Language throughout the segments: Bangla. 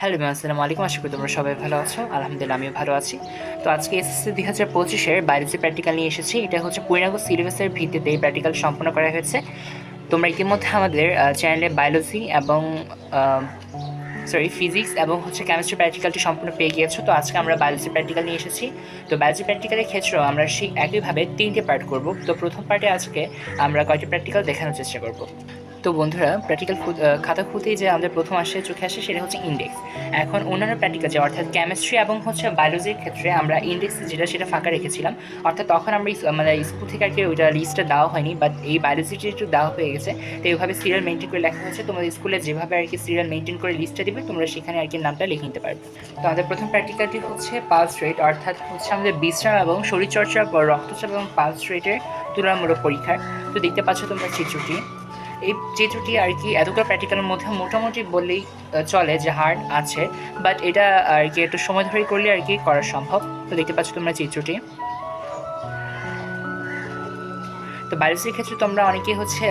হ্যালো আসসালামু আলাইকুম। আশা করি তোমরা সবাই ভালো আছো। আলহামদুলিল্লাহ, আমিও ভালো আছি। তো আজকে এসএসসি দুই হাজার পঁচিশের বায়োলজি প্র্যাকটিক্যাল নিয়ে এসেছি। এটা হচ্ছে পূর্ণাঙ্গ সিলেবাসের ভিত্তিতে এই প্র্যাকটিক্যাল সম্পন্ন করা হয়েছে। তোমরা ইতিমধ্যে আমাদের চ্যানেলে বায়োলজি এবং সরি ফিজিক্স এবং হচ্ছে কেমিস্ট্রি প্র্যাকটিক্যালটি সম্পূর্ণ পেয়ে গিয়েছো। তো আজকে আমরা বায়োলজি প্র্যাকটিক্যাল নিয়ে এসেছি। তো বায়োলজি প্র্যাকটিক্যালের ক্ষেত্রেও আমরা সেই একইভাবে তিনটে পার্ট করব। তো প্রথম পার্টে আজকে আমরা কয়টি প্র্যাকটিক্যাল দেখানোর চেষ্টা করব? তো বন্ধুরা প্র্যাকটিক্যাল খাতা খুঁতেই যে আমাদের প্রথম আসে, চোখে আসে, সেটা হচ্ছে ইন্ডেক্স এখন অন্যান্য প্র্যাকটিক্যাল যে, অর্থাৎ কেমিস্ট্রি এবং হচ্ছে বায়োলজির ক্ষেত্রে আমরা ইন্ডেক্স যেটা, সেটা ফাঁকা রেখেছিলাম। অর্থাৎ তখন আমরা মানে স্কুল থেকে আর কি ওইটা লিস্টটা দেওয়া হয়নি বাট এই বায়োলজিটি একটু দেওয়া হয়ে গেছে। তো এইভাবে সিরিয়াল মেনটেন করে লেখা হয়েছে। তোমাদের স্কুলে যেভাবে আর কি সিরিয়াল মেনটেন করে লিস্টটা দিবে, তোমরা সেখানে আর কি নামটা লিখে নিতে পারবে। তো আমাদের প্রথম প্র্যাকটিক্যালটি হচ্ছে পালস রেট অর্থাৎ হচ্ছে আমাদের বিশ্রাম এবং শরীরচর্চা রক্তচাপ এবং পালস রেটের তুলনামূলক পরীক্ষার। তো দেখতে পাচ্ছ তোমরা চিত্রটি। এই চিত্রটি আর কি এতগুলো প্র্যাকটিক্যালের মধ্যে মোটামুটি বললেই চলে যে হার্ড আছে। বাট এটা আর কি একটু সময় ধরে করলে আর কি করা সম্ভব। তো দেখতে পাচ্ছ তোমরা চিত্রটি তো বায়োলজির ক্ষেত্রে তোমরা অনেকে হচ্ছে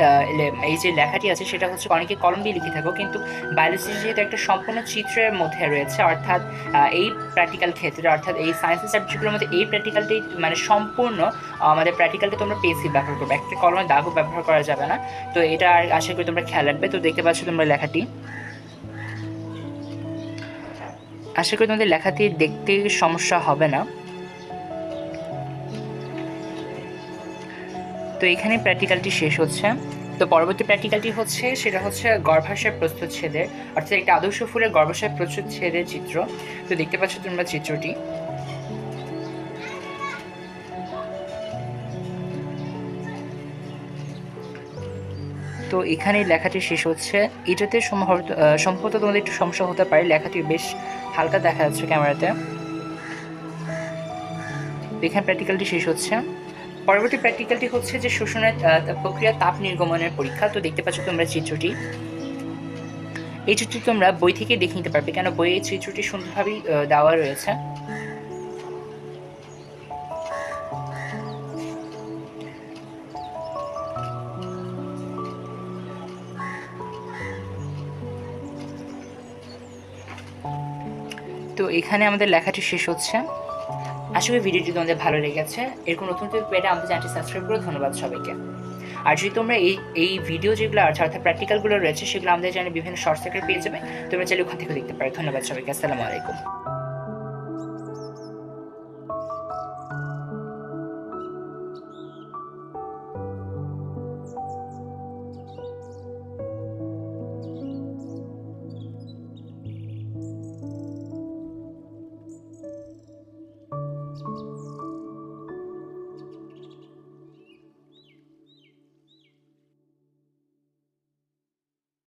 এই যে লেখাটি আছে সেটা হচ্ছে অনেকে কলম দিয়ে লিখে থাকো, কিন্তু বায়োলজি যেহেতু একটা সম্পূর্ণ চিত্রের মধ্যে রয়েছে, অর্থাৎ এই প্র্যাকটিক্যাল ক্ষেত্রে, অর্থাৎ এই সায়েন্সের সাবজেক্টগুলোর মধ্যে এই প্র্যাকটিক্যালটি মানে সম্পূর্ণ আমাদের প্র্যাকটিক্যালটা তোমরা পেন্সিল ব্যবহার করবে। একটা কলমের দাগও ব্যবহার করা যাবে না। তো এটা আশা করি তোমরা খেয়াল রাখবে। তো দেখতে পাচ্ছ তোমরা লেখাটি। আশা করি তোমাদের লেখাটি দেখতে সমস্যা হবে না। তো এখানে প্র্যাকটিক্যালটি শেষ হচ্ছে। তো পরবর্তী প্র্যাকটিক্যালটি হচ্ছে, সেটা হচ্ছে গর্ভাশয় প্রস্তুচ্ছেদের অর্থাৎ একটা আদর্শ ফুলের গর্ভাশয় প্রস্তুচ্ছেদের চিত্র। তো দেখতে পাচ্ছ তোমরা চিত্রটি। তো এখানে লেখাটি শেষ হচ্ছে। এটাতে সম্ভবত তোমাদের একটু সমস্যা হতে পারে। লেখাটি বেশ হালকা দেখা যাচ্ছে ক্যামেরাতে। এখানে প্র্যাকটিক্যালটি শেষ হচ্ছে। পরবর্তী প্র্যাকটিক্যালটি হচ্ছে যে শোষণের প্রক্রিয়া তাপ নির্গমনের পরীক্ষা। তো দেখতে পাচ্ছ তোমরা চিত্রটি। এই চিত্রটি তোমরা বই থেকে দেখে নিতে পারবে, কেন বইয়ে চিত্রটি সুন্দরভাবেই দেওয়া রয়েছে। তো এখানে আমাদের লেখাটি শেষ হচ্ছে। আশা করি ভিডিওটি তোমাদের ভালো লেগেছে। এরকম নতুন নতুন পেটে আমাদের চ্যানেলটি সাবস্ক্রাইব করে ধন্যবাদ সবাইকে। আর যদি তোমরা এই এই ভিডিও যেগুলো আছে, অর্থাৎ প্র্যাকটিক্যালগুলো রয়েছে, সেগুলো আমাদের চ্যানেলে বিভিন্ন শর্ট থেকে পেয়ে যাবে, তোমরা চাইলে ওখান থেকে দেখতে পারো। ধন্যবাদ সবাইকে। আসসালামু আলাইকুম।